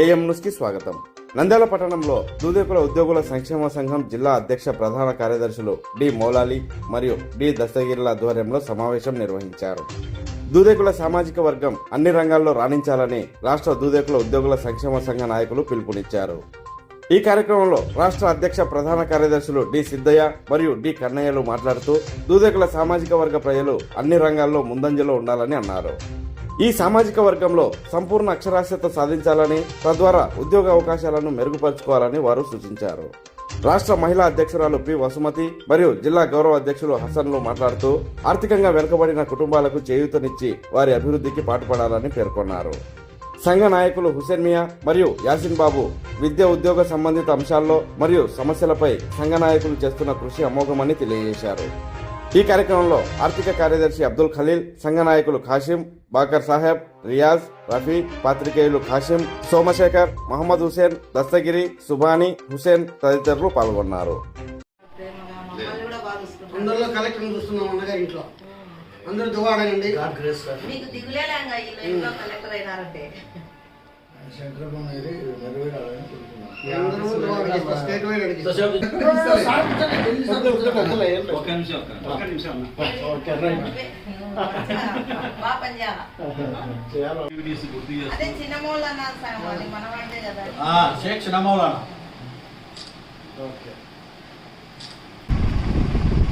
AM న్యూస్కి స్వాగతం. నంద్యాల పట్టణంలో దూదేకుల ఉద్యోగుల సంక్షేమ సంఘం జిల్లా అధ్యక్ష ప్రధాన కార్యదర్శులు డి మౌలాలి మరియు డి దస్తగిరిల ఆధ్వర్యంలో సమావేశం నిర్వహించారు. దూదేకుల సామాజిక వర్గం అన్ని రంగాల్లో రాణించాలని రాష్ట్ర దూదేకుల ఉద్యోగుల సంక్షేమ సంఘ నాయకులు పిలుపునిచ్చారు. ఈ కార్యక్రమంలో రాష్ట్ర అధ్యక్ష ప్రధాన కార్యదర్శులు డి సిద్దయ్య మరియు డి కన్నయ్యలు మాట్లాడుతూ దూదేకుల సామాజిక వర్గ ప్రజలు అన్ని రంగాల్లో ముందంజలో ఉండాలని అన్నారు. ఈ సామాజిక వర్గంలో సంపూర్ణ అక్షరాస్యత సాధించాలని తద్వారా ఉద్యోగ అవకాశాలను మెరుగుపరుచుకోవాలని వారు సూచించారు. రాష్ట్ర మహిళా అధ్యక్షురాలు పి. వసుమతి మరియు జిల్లా గౌరవ అధ్యక్షులు హసన్లు మాట్లాడుతూ ఆర్థికంగా వెనుకబడిన కుటుంబాలకు చేయూతనిచ్చి వారి అభివృద్ధికి పాటుపడాలని పేర్కొన్నారు. సంఘ నాయకులు హుసేన్ మియా మరియు యాసిన్ బాబు విద్య ఉద్యోగ సంబంధిత అంశాల్లో మరియు సమస్యలపై సంఘ నాయకులు చేస్తున్న కృషి అమోఘమని తెలియజేశారు. ఈ కార్యక్రమంలో ఆర్థిక కార్యదర్శి అబ్దుల్ ఖలీల్ సంఘ నాయకులు ఖాషిం బాకర్ సాహెబ్ రియాజ్ రఫీ పాత్రికేయులు ఖాషిం సోమశేఖర్ మహమ్మద్ హుసేన్ దస్తగిరి సుబాని హుసేన్ తదితరులు పాల్గొన్నారు. అందరూ దువాడండి మీకు దిగులేలాగా ఇంట్లో కలెక్టర్ అయినారంటే.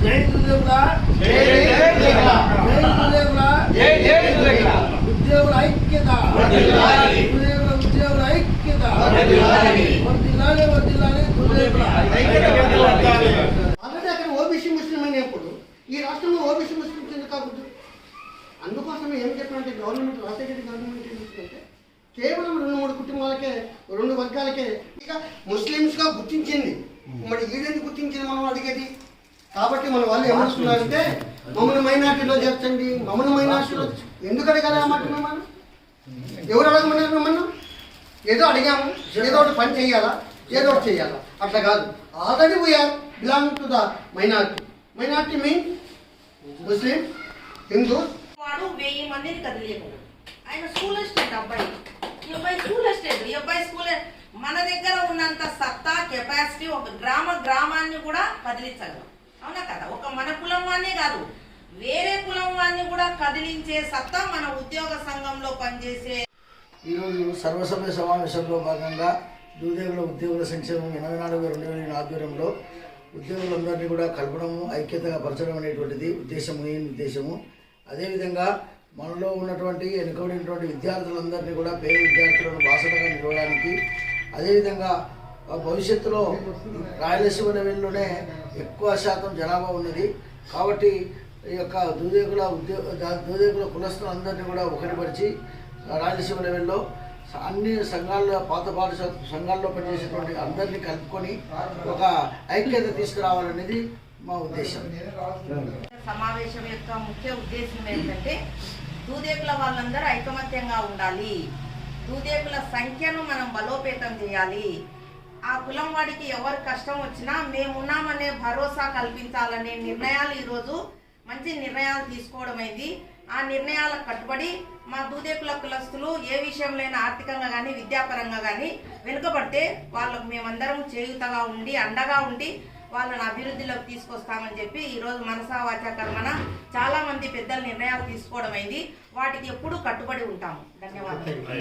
జై జై దుర్గా దుర్గా ఉద్యోగుల ఐక్యత ఉద్యోగుల ఉద్యోగుల ఐక్యత వర్ధిల్లాలి వర్ధిల్లాలి దుర్గా ఆల్రెడీ అక్కడ ఓబీసీ ముస్లిం అనేప్పుడు ఈ రాష్ట్రంలో ఓబీసీ ముస్లింస్ ఎందుకు కాకూడదు. అందుకోసం ఏం చెప్పినంటే గవర్నమెంట్ రాజశేఖర గవర్నమెంట్ ఏం చెప్తుందంటే కేవలం రెండు మూడు కుటుంబాలకే రెండు వర్గాలకే ఇక ముస్లిమ్స్గా గుర్తించింది. మరి వీడెందుకు గుర్తించింది మనం అడిగేది? కాబట్టి మన వాళ్ళు ఏమనుకున్నారంటే మమ్మల్ని మైనార్టీలో చేర్చండి మమ్మల్ని మైనార్టీలో ఎందుకు అడగాలి ఆ మాట మనం ఎవరు అడగమన్నారు మిమ్మల్ని? ఏదో అడిగాము ఏదో ఒకటి పని చేయాలా ఏదో ఒకటి చేయాలా? అట్లా కాదు. Already we are belong to the minority minority mean Muslim Hindu. వాడు వెయ్యి మందిని కదిలేయకుండా. ఆయన స్కూల్ అసిస్టెంట్ అబ్బాయి. ఈ అబ్బాయి స్కూల్ అసిస్టెంట్ ఈ అబ్బాయి స్కూల్ మన దగ్గర ఉన్నంత సత్తా కెపాసిటీ ఒక గ్రామ గ్రామాన్ని కూడా కదిలించగలం. అవునా కదా? ఒక మన కులం వాన్నే కాదు. వేరే కులం వాన్ని కూడా కదిలించే సత్తా మన ఉద్యోగ సంఘంలో పనిచేసే ఈరోజు సర్వసభ్య సమావేశంలో భాగంగా దూదేవుల ఉద్యోగుల సంక్షేమం ఎనభై నాలుగు రెండు వేల ఆధ్వర్యంలో ఉద్యోగులందరినీ కూడా కలపడము ఐక్యతగా పరచడం అనేటువంటిది ఉద్దేశం మెయిన్ ఉద్దేశము? అదేవిధంగా మనలో ఉన్నటువంటి వెనుకబడినటువంటి విద్యార్థులందరినీ కూడా పేద విద్యార్థులను బాసటగా నిలవడానికి అదేవిధంగా ఆ భవిష్యత్తులో రాయలసీమ లెవెల్లోనే ఎక్కువ శాతం జనాభా ఉన్నది. కాబట్టి ఈ యొక్క దూదేకుల ఉద్యోగ దూదేకుల కులస్తులందరినీ కూడా ఒకటిపరిచి రాయలసీమ లెవెల్లో అన్ని సంఘాల్లో పాత పాఠశాల సంఘాల్లో పనిచేసేటువంటి అందరినీ కలుపుకొని ఒక ఐక్యత తీసుకురావాలనేది మా ఉద్దేశం. సమావేశం యొక్క ముఖ్య ఉద్దేశం ఏంటంటే దూదేకుల వాళ్ళందరూ ఐకమత్యంగా ఉండాలి. దూదేకుల సంఖ్యను మనం బలోపేతం చేయాలి. ఆ కులం వాడికి ఎవరు కష్టం వచ్చినా మేమున్నామనే భరోసా కల్పించాలనే నిర్ణయాలు ఈరోజు మంచి నిర్ణయాలు తీసుకోవడం అయింది ఆ నిర్ణయాలకు కట్టుబడి మా దూదేకుల కులస్తులు ఏ విషయంలో ఆర్థికంగా కానీ విద్యాపరంగా కానీ వెనుకబడితే వాళ్ళకు మేమందరం చేయుతగా ఉండి అండగా ఉండి వాళ్ళని అభివృద్ధిలోకి తీసుకొస్తామని చెప్పి ఈరోజు మనసా వాచా కర్మన చాలా పెద్దల నిర్ణయాలు తీసుకోవడం అయింది. వాటికి ఎప్పుడూ కట్టుబడి ఉంటాము. ధన్యవాదాలు.